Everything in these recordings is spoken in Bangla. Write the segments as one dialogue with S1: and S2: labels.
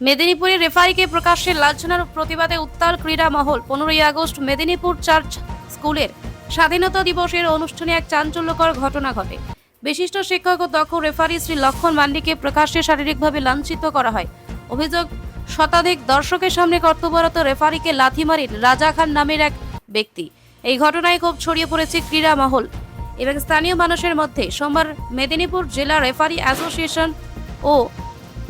S1: মেদিনীপুরে রেফারিকে প্রকাশ্যে লাঞ্ছনার প্রতিবাদে উত্তাল ক্রীড়া মহল। পনেরোই আগস্ট মেদিনীপুর চার্চ স্কুলের স্বাধীনতা দিবসের অনুষ্ঠানে এক চাঞ্চল্যকর ঘটনা ঘটে। বিশিষ্ট শিক্ষক ও দক্ষ রেফারি শ্রী লক্ষণ মান্ডিকে প্রকাশ্যে শারীরিকভাবে লাঞ্ছিত করা হয়। অভিযোগ, শতাধিক দর্শকের সামনে কর্তব্যরত রেফারিকে লাথি মারেন রাজা খান নামের এক ব্যক্তি। এই ঘটনায় খুব ছড়িয়ে পড়েছে ক্রীড়া মহল এবং স্থানীয় মানুষের মধ্যে। সোমবার মেদিনীপুর জেলা রেফারি অ্যাসোসিয়েশন ও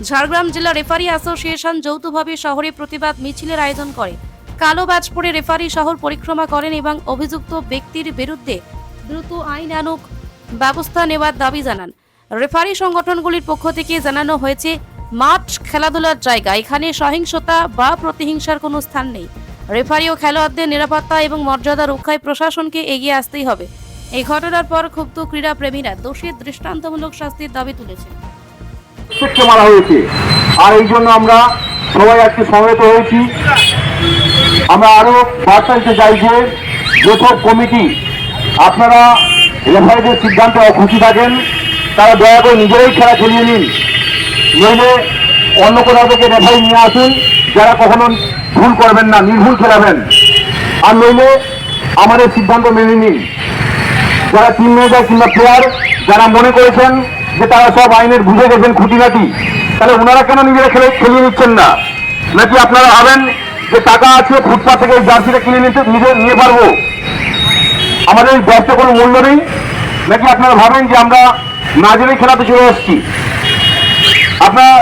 S1: ঝাড়গ্রাম জেলা রেফারি অ্যাসোসিয়েশন যৌথভাবে শহরে প্রতিবাদ মিছিলের আয়োজন করে। কালো ব্যাজ পরে রেফারি শহর পরিক্রমা করেন এবং অভিযুক্ত ব্যক্তির বিরুদ্ধে দ্রুত আইন আনুক ব্যবস্থা নেওয়ার দাবি জানান। রেফারি সংগঠনগুলির পক্ষ থেকে জানানো হয়েছে, মাঠ খেলাধুলার জায়গা, এখানে সহিংসতা বা প্রতিহিংসার কোনো স্থান নেই। রেফারি ও খেলোয়াড়দের নিরাপত্তা এবং মর্যাদা রক্ষায় প্রশাসনকে এগিয়ে আসতেই হবে। এই ঘটনার পর ক্ষুব্ধ ক্রীড়া প্রেমীরা দোষীর দৃষ্টান্তমূলক শাস্তির দাবি তুলেছেন।
S2: প্রত্যেককে মারা হয়েছে। আর এই জন্য আমরা সবাই আজকে সমবেত হয়েছি। আমরা আরও বার্তা দিতে চাই যে, যেসব কমিটি আপনারা রেফারিদের সিদ্ধান্তে খুশি থাকেন, তারা দয়া করে নিজেরাই খেলা খেলিয়ে নিন। নইলে অন্য কোথাও থেকে রেফারি নিয়ে আসুন, যারা কখনো ভুল করবেন না, নির্ভুল খেলাবেন। আর নইলে আমাদের সিদ্ধান্ত মেনে নিন। যারা টিম ম্যানেজার কিংবা প্লেয়ার যারা মনে করেছেন যে তারা সব আইনের বুঝে গেছেন খুঁটিনাটি, তাহলে ওনারা কেন নিজেরা খেলে খেলিয়ে নিচ্ছেন না? নাকি আপনারা ভাবেন যে টাকা আছে, ফুটপাথ থেকে জার্সিটা কিনে নিতে নিজে নিয়ে পারব? আমাদের এই ব্যবসা কোনো মূল্য নেই। নাকি আপনারা ভাবেন যে আমরা না জেনে খেলাতে চলে এসেছি আপনার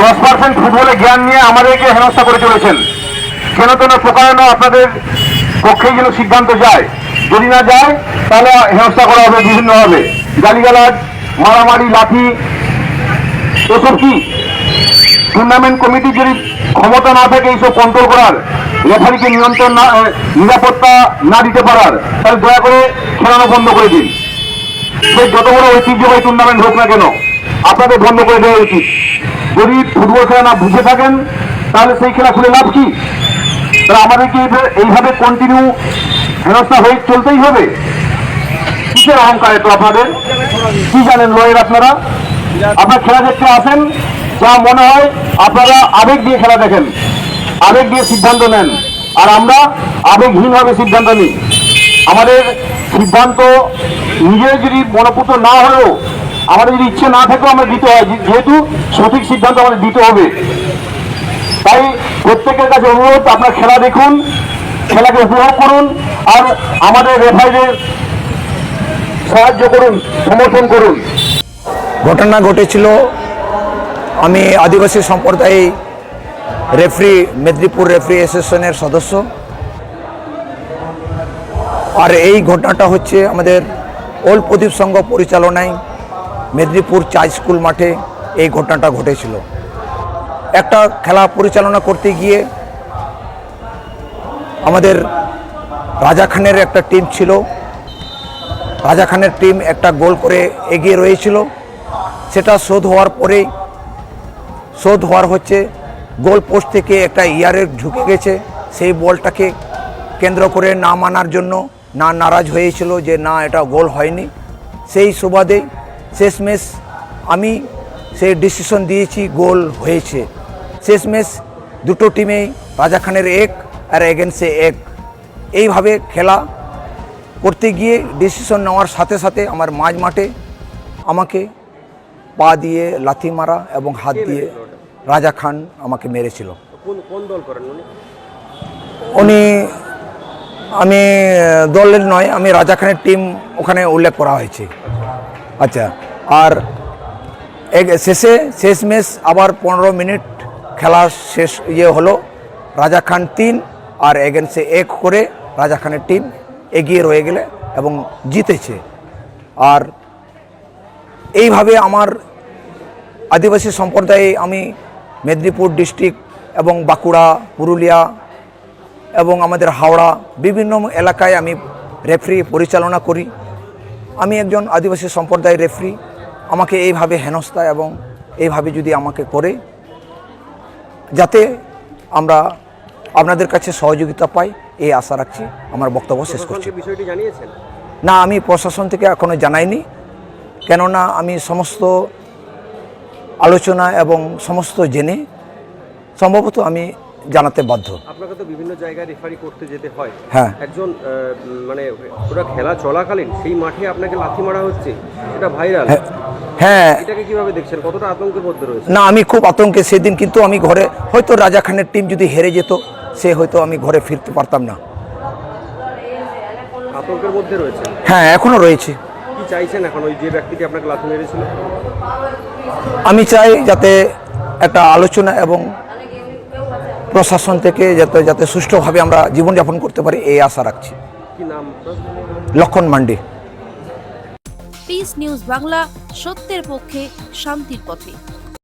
S2: দশ পার্সেন্ট ফুটবলে জ্ঞান নিয়ে আমাদেরকে হেনস্থা করে চলেছেন। কেন কেন প্রকারণা আপনাদের পক্ষেই যেন সিদ্ধান্ত যায়? যদি না যায়, তাহলে হেনস্থা করা হবে বিভিন্নভাবে গালিগালাজ মারামারি, লাঠি, এসব কি? টুর্নামেন্ট কমিটির যদি ক্ষমতা না থাকে এইসব কন্ট্রোল করার রেফারিকে নিয়ন্ত্রণ না নিরাপত্তা না দিতে পারার, তাহলে দয়া করে খেলানো বন্ধ করে দিন। সে যত বড় ঐতিহ্যবাহী টুর্নামেন্ট হোক না কেন, আপনাদের বন্ধ করে দেওয়া উচিত। যদি ফুটবল খেলা না বুঝে থাকেন, তাহলে সেই খেলা খুলে লাভ কি? তাহলে আমাদেরকে এইভাবে- কন্টিনিউ হেনস্থা হয়ে চলতেই হবে। কিসের অহংকার তো আপনাদের? কি জানেন লয়ের আপনারা? আপনার খেলা দেখতে আসেন, যা মনে হয় আপনারা আবেগ দিয়ে খেলা দেখেন, আবেগ দিয়ে সিদ্ধান্ত নেন। আর আমরা আবেগহীনভাবে সিদ্ধান্ত নিই। আমাদের সিদ্ধান্ত নিজের যদি মনোপুত না হলেও, আমাদের যদি ইচ্ছে না থাকেও আমরা দিতে হয় যেহেতু সঠিক সিদ্ধান্ত আমাদের দিতে হবে। তাই প্রত্যেকের কাছে অনুরোধ, আপনার খেলা দেখুন, খেলাকে উপভোগ করুন, আর আমাদের রেফারিদের সাহায্য করুন, সমর্থন করুন।
S3: ঘটনা ঘটেছিল। আমি আদিবাসী সম্প্রদায় রেফরি, মেদিনীপুর রেফরি অ্যাসোসিয়েশনের সদস্য। আর এই ঘটনাটা হচ্ছে আমাদের ওল্ড প্রদীপ সংঘ পরিচালনায় মেদিনীপুর চার্চ স্কুল মাঠে এই ঘটনাটা ঘটেছিল। একটা খেলা পরিচালনা করতে গিয়ে আমাদের রাজা খানের একটা টিম ছিল। রাজা খানের টিম একটা গোল করে এগিয়ে রয়েছিল। সেটা শোধ হওয়ার পরেই, শোধ হওয়ার হচ্ছে গোল পোস্ট থেকে একটা ইয়ারে ঢুকে গেছে। সেই বলটাকে কেন্দ্র করে না মানার জন্য না নারাজ হয়েছিল যে না, এটা গোল হয়নি। সেই সুবাদে শেষমেশ আমি সেই ডিসিশন দিয়েছি, গোল হয়েছে। শেষমেশ দুটো টিমেই রাজা খানের এক আর এগেন্সে এক। এইভাবে খেলা করতে গিয়ে ডিসিশন নেওয়ার সাথে সাথে আমার মাঝ মাঠে আমাকে পা দিয়ে লাথি মারা এবং হাত দিয়ে রাজা খান আমাকে মেরেছিল।
S4: উনি?
S3: আমি দলের নয় আমি রাজা খানের টিম ওখানে উল্লেখ করা হয়েছে। আচ্ছা আর শেষে শেষ ম্যাচ আবার পনেরো মিনিট খেলা শেষ ইয়ে হলো। রাজা খান তিন আর এগেন্সে এক করে রাজা খানের টিম এগিয়ে রয়ে গেলে এবং জিতেছে। আর এইভাবে আমার আদিবাসী সম্প্রদায়ে আমি মেদিনীপুর ডিস্ট্রিক্ট এবং বাঁকুড়া, পুরুলিয়া এবং আমাদের হাওড়া বিভিন্ন এলাকায় আমি রেফারি পরিচালনা করি। আমি একজন আদিবাসী সম্প্রদায়ের রেফারি। আমাকে এইভাবে হেনস্থা এবং এইভাবে যদি আমাকে করে, যাতে আমরা আপনাদের কাছে সহযোগিতা পাই এই আশা রাখছি আমার বক্তব্য শেষ করছি।
S4: বিষয়টি জানিয়েছেন?
S3: না আমি প্রশাসন থেকে এখনও জানাইনি কেননা আমি সমস্ত আলোচনা এবং সমস্ত জেনে সম্ভবত আমি জানাতে বাধ্য।
S4: আপনাকে তো বিভিন্ন জায়গায় রেফারি করতে যেতে হয়।
S3: হ্যাঁ।
S4: একজন মানে ওটা খেলা চলাকালীন সেই মাঠে আপনাকে লাথি মারা হচ্ছে এটা ভাইরাল
S3: হ্যাঁ, হ্যাঁ।
S4: এটাকে কীভাবে দেখছেন? কতটা আতঙ্কের মধ্যে রয়েছে?
S3: না আমি খুব আতঙ্কে সেদিন কিন্তু আমি ঘরে হয়তো রাজা খানের টিম যদি হেরে যেত সে হয়তো আমি ঘরে ফিরতে পারতাম না।
S4: আতঙ্কের মধ্যে রয়েছে?
S3: হ্যাঁ এখনও রয়েছে।
S4: কি চাইছেন এখন? ওই যে ব্যক্তিটি আপনাকে লাথি মেরেছিল?
S3: আমি চাই যাতে একটা আলোচনা এবং প্রশাসন থেকে যাতে যাতে সুষ্ঠুভাবে আমরা জীবনযাপন করতে পারি এই আশা রাখছি? লক্ষণ মান্ডি।
S1: পিস নিউজ বাংলা সত্যের পক্ষে শান্তির পথে।